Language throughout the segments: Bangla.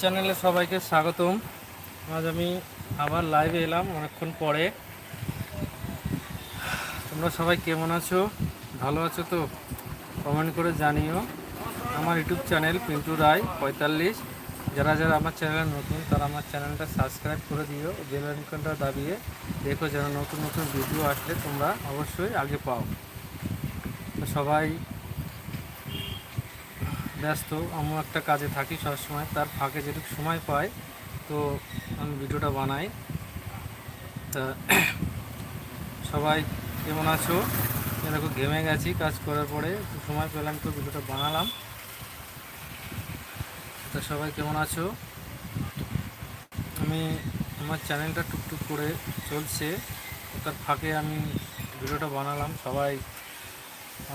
চ্যানেলে সবাইকে স্বাগতম। আজ আমি আবার লাইভে এলাম অনেকক্ষণ পরে। তোমরা সবাই কেমন আছো? ভালো আছো তো? কমেন্ট করে জানিও। আমার ইউটিউব চ্যানেল পিন্টু রায় পঁয়তাল্লিশ। যারা যারা আমার চ্যানেলে নতুন, তারা আমার চ্যানেলটা সাবস্ক্রাইব করে দিও। বেল দাবিয়ে দেখো যেন নতুন নতুন ভিডিও আসলে তোমরা অবশ্যই আগে পাও। সবাই ব্যস্ত, আমিও একটা কাজে থাকি সবসময়, তার ফাঁকে যেটুকু সময় পাই, তো আমি ভিডিওটা বানাই। তা, সবাই কেমন আছো? এরকম ঘেমে গেছি কাজ করার পরে সময় পেলাম তো ভিডিওটা বানালাম। তা সবাই কেমন আছো? আমি, আমার চ্যানেলটা টুকটুক করে চলছে, তার ফাঁকে আমি ভিডিওটা বানালাম, সবাই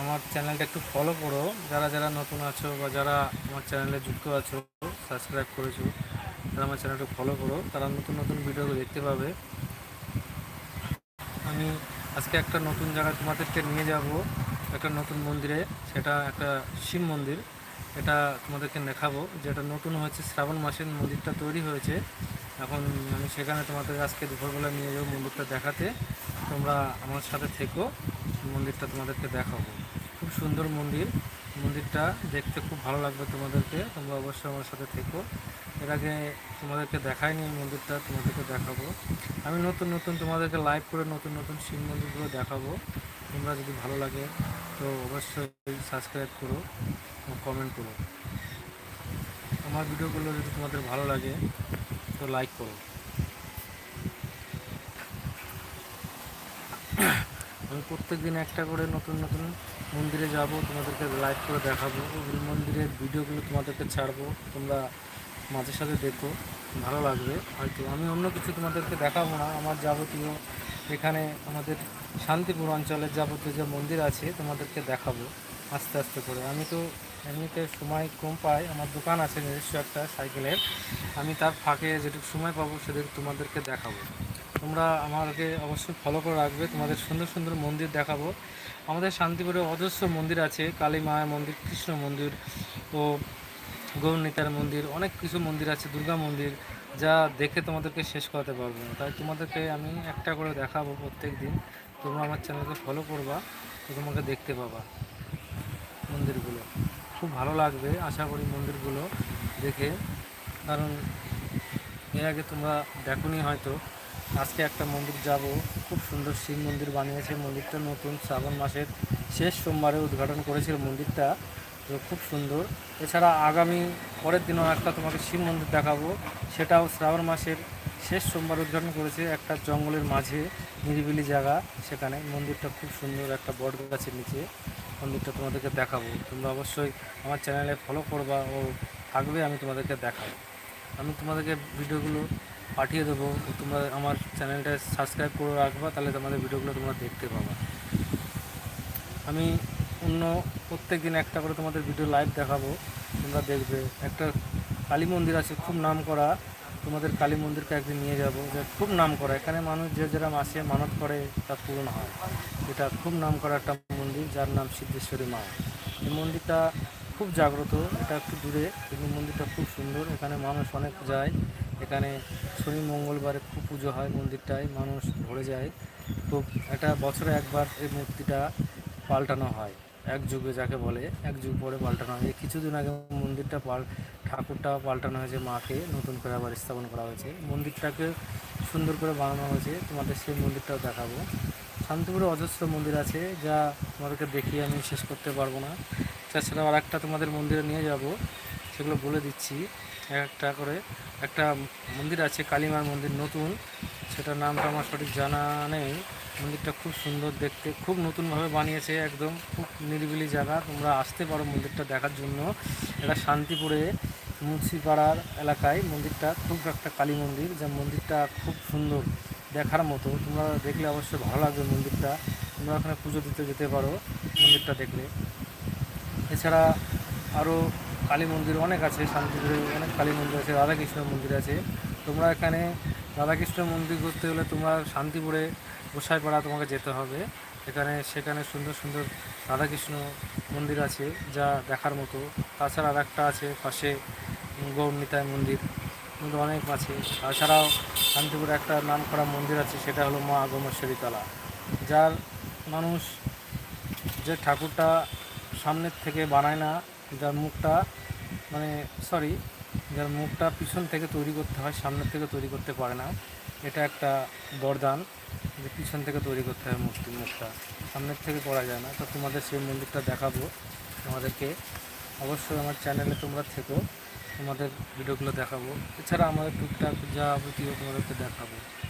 আমার চ্যানেলটা একটু ফলো করো। যারা যারা নতুন আছো বা যারা আমার চ্যানেলে যুক্ত আছো সাবস্ক্রাইব করেছ, তারা আমার চ্যানেলটা ফলো করো। তারা নতুন নতুন ভিডিও দেখতে পাবে। আমি আজকে একটা নতুন জায়গায় তোমাদেরকে নিয়ে যাব, একটা নতুন মন্দিরে। সেটা একটা শিব মন্দির। এটা তোমাদেরকে দেখাবো। যেটা নতুন হয়েছে, শ্রাবণ মাসের মন্দিরটা তৈরি হয়েছে। এখন আমি সেখানে তোমাদের আজকে দুপুরবেলা নিয়ে যাব মন্দিরটা দেখাতে। তোমরা আমার সাথে থেকো। মন্দিরটা তোমাদেরকে দেখাবো। খুব সুন্দর মন্দির। মন্দিরটা দেখতে খুব ভালো লাগবে তোমাদেরকে। তোমরা অবশ্যই আমার সাথে থেকো। এর আগে তোমাদেরকে দেখাইনি এই মন্দিরটা, তোমাদেরকে দেখাবো। আমি নতুন নতুন তোমাদেরকে লাইভ করে নতুন নতুন শিব মন্দিরগুলো দেখাবো। তোমরা যদি ভালো লাগে, তো অবশ্যই সাবস্ক্রাইব করো কমেন্ট করো। আমার ভিডিওগুলো যদি তোমাদের ভালো লাগে, তো লাইক করো। আমি প্রত্যেক দিন একটা করে নতুন নতুন মন্দিরে যাব, তোমাদেরকে লাইভ করে দেখাবো। ওই মন্দিরের ভিডিওগুলো তোমাদেরকে ছাড়বো। তোমরা মাঝে সাথে দেখো, ভালো লাগবে। হয়তো আমি অন্য কিছু তোমাদেরকে দেখাবো না। আমার যাবতীয় এখানে আমাদের শান্তিপুর অঞ্চলের যাবতীয় যে মন্দির আছে, তোমাদেরকে দেখাবো আস্তে আস্তে করে। আমি তো এমনিতে সময় কম পাই। আমার দোকান আছে নিজস্ব একটা সাইকেলের। আমি তার ফাঁকে যেটুকু সময় পাবো সেদিক তোমাদেরকে দেখাবো। তোমরা আমাকে অবশ্যই ফলো করে রাখবে। তোমাদের সুন্দর সুন্দর মন্দির দেখাবো। আমাদের শান্তিপুরে অজস্র মন্দির আছে, কালী মায়ের মন্দির, কৃষ্ণ মন্দির ও গৌরনীতার মন্দির, অনেক কিছু মন্দির আছে, দুর্গা মন্দির, যা দেখে তোমাদেরকে শেষ করাতে পারব না। তাই তোমাদেরকে আমি একটা করে দেখাবো প্রত্যেক দিন তোমরা আমার চ্যানেলকে ফলো করবা, তো তোমাকে দেখতে পাবা মন্দিরগুলো। খুব ভালো লাগবে, আশা করি মন্দিরগুলো দেখে। কারণ এর আগে তোমরা দেখোনি হয়তো। আজকে একটা মন্দির যাব। খুব সুন্দর শিব মন্দির বানিয়েছে মন্দিরটা, নতুন শ্রাবণ মাসের শেষ সোমবারে উদ্ঘাটন করেছিল মন্দিরটা। তো খুব সুন্দর। এছাড়া আগামী পরের দিনও একটা তোমাকে শিব মন্দির দেখাবো। সেটাও শ্রাবণ মাসের শেষ সোমবার উদ্ঘাটন করেছে একটা জঙ্গলের মাঝে, নিরিবিলি জায়গা। সেখানে মন্দিরটা খুব সুন্দর একটা বট গাছের নিচে। মন্দিরটা তোমাদেরকে দেখাবো। তোমরা অবশ্যই আমার চ্যানেলে ফলো করবা ও থাকবে, আমি তোমাদেরকে দেখাবো। আমি তোমাদেরকে ভিডিওগুলো পাঠিয়ে দেবো। তোমরা আমার চ্যানেলটা সাবস্ক্রাইব করে রাখবা, তাহলে তোমাদের ভিডিওগুলো তোমরা দেখতে পাবা। আমি অন্য প্রত্যেক দিন একটা করে তোমাদের ভিডিও লাইভ দেখাবো, তোমরা দেখবে। একটা কালী মন্দির আছে, খুব নাম করা তোমাদের কালী মন্দিরকে একদিন নিয়ে যাব। যে খুব নাম করা এখানে মানুষ যে যারা আসে, মানত করে, তা পূরণ হয়। এটা খুব নাম করা একটা মন্দির, যার নাম সিদ্ধেশ্বরী মা। এই মন্দিরটা খুব জাগ্রত, এটা একটু দূরে। কিন্তু মন্দিরটা খুব সুন্দর। এখানে মানুষ অনেক যায়। এখানে শনি মঙ্গলবারে খুব পুজো হয় মন্দিরটায়, মানুষ ভরে যায়। তো এটা বছরে একবার এই মূর্তিটা পাল্টানো হয়, এক যুগে যাকে বলে, এক যুগ পরে পাল্টানো হয়। কিছুদিন আগে মন্দিরটা পাল ঠাকুরটা পাল্টানো হয়েছে মাকে, নতুন করে আবার স্থাপন করা হয়েছে। মন্দিরটাকে সুন্দর করে বানানো হয়েছে, তোমাদের সেই মন্দিরটাও দেখাবো। শান্তিপুরে অজস্র মন্দির আছে, যা তোমাদেরকে দেখিয়ে আমি শেষ করতে পারব না। তাছাড়া আর একটা তোমাদের মন্দিরে নিয়ে যাব, সেগুলো বলে দিচ্ছি, এক একটা করে। একটা মন্দির আছে, কালীমার মন্দির, নতুন। সেটার নামটা আমার সঠিক জানা নেই। মন্দিরটা খুব সুন্দর দেখতে, খুব নতুনভাবে বানিয়েছে একদম। খুব নিরিবিলি জায়গা, তোমরা আসতে পারো মন্দিরটা দেখার জন্য। এটা শান্তিপুরে মুন্সিপাড়ার এলাকায়। মন্দিরটা খুব একটা কালী মন্দির, যা মন্দিরটা খুব সুন্দর দেখার মতো। তোমরা দেখলে অবশ্যই ভালো লাগবে মন্দিরটা। তোমরা ওখানে পুজো দিতে যেতে পারো মন্দিরটা দেখলে। এছাড়া আরও কালী মন্দির অনেক আছে, শান্তিপুরে অনেক কালী মন্দির আছে, রাধাকৃষ্ণ মন্দির আছে। তোমরা এখানে রাধাকৃষ্ণ মন্দির ঘুরতে হলে তোমরা শান্তিপুরে গোসাইপাড়া তোমাকে যেতে হবে। এখানে সেখানে সুন্দর সুন্দর রাধাকৃষ্ণ মন্দির আছে যা দেখার মতো। তাছাড়া আর একটা আছে পাশে গৌরনিতায় মন্দির কিন্তু অনেক আছে। তাছাড়াও শান্তিপুরে একটা নাম করা মন্দির আছে, সেটা হলো মা আগমেশ্বরী তলা, যার মানুষ যে ঠাকুরটা সামনের থেকে বানায় না যার মুখটা মানে সরি যার মুখটা পিছন থেকে তৈরি করতে হয়, সামনের থেকে তৈরি করতে পারে না। এটা একটা বরদান, যে পিছন থেকে তৈরি করতে হয় মূর্তি মুখটা। সামনের থেকে করা যায় না। তো তোমাদের সেই মন্দিরটা দেখাবো তোমাদেরকে। অবশ্যই আমার চ্যানেলে তোমরা থেকো। তোমাদের ভিডিওগুলো দেখাবো। এছাড়া আমাদের টুকটাক যা যাবতীয় তোমাদেরকে দেখাবো।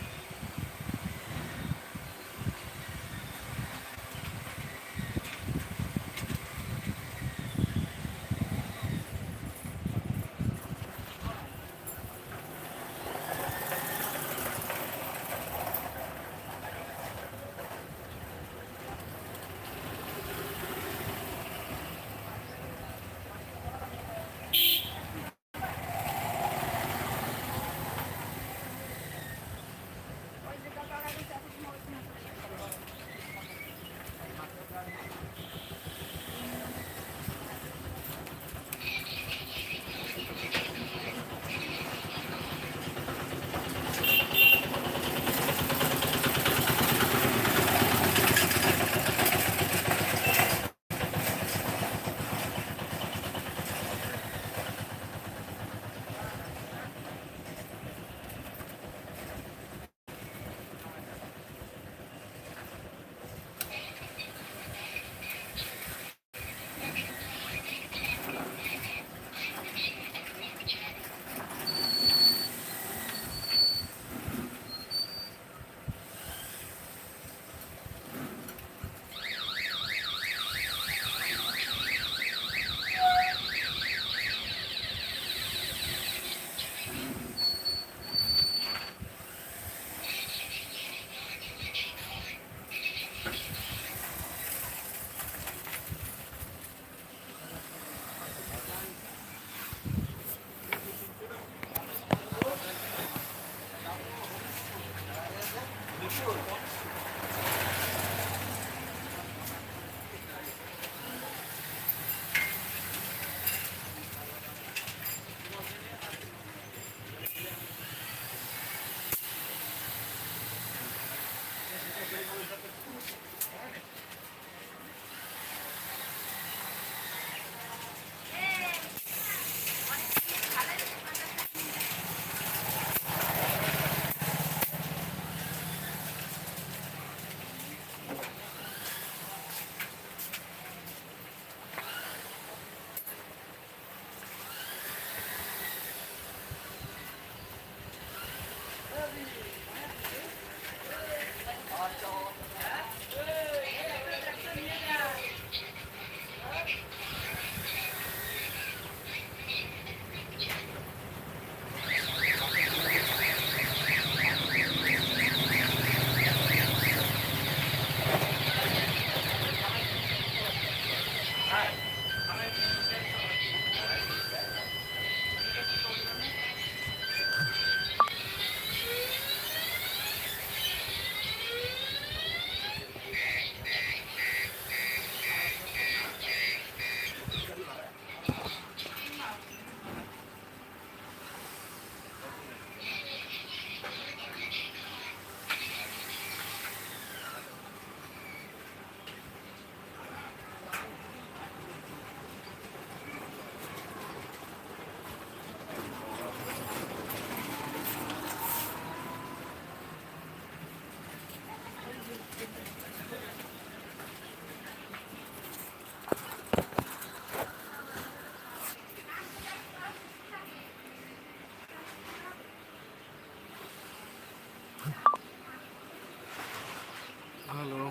হ্যালো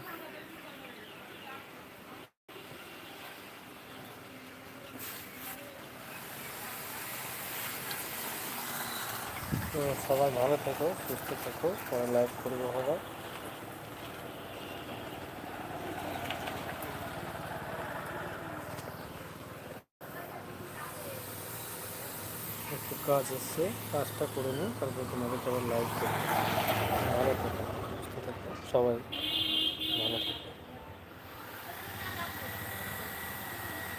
সবাই ভালো থেকো, সুস্থ থেকো, পরে লাইভ করব আবার। একটু কাজ এসছে কাজটা করে নিই তারপর তোমাদেরকে আবার লাইভ করব। ভালো থেকো, সুস্থ থেকো, সবাই।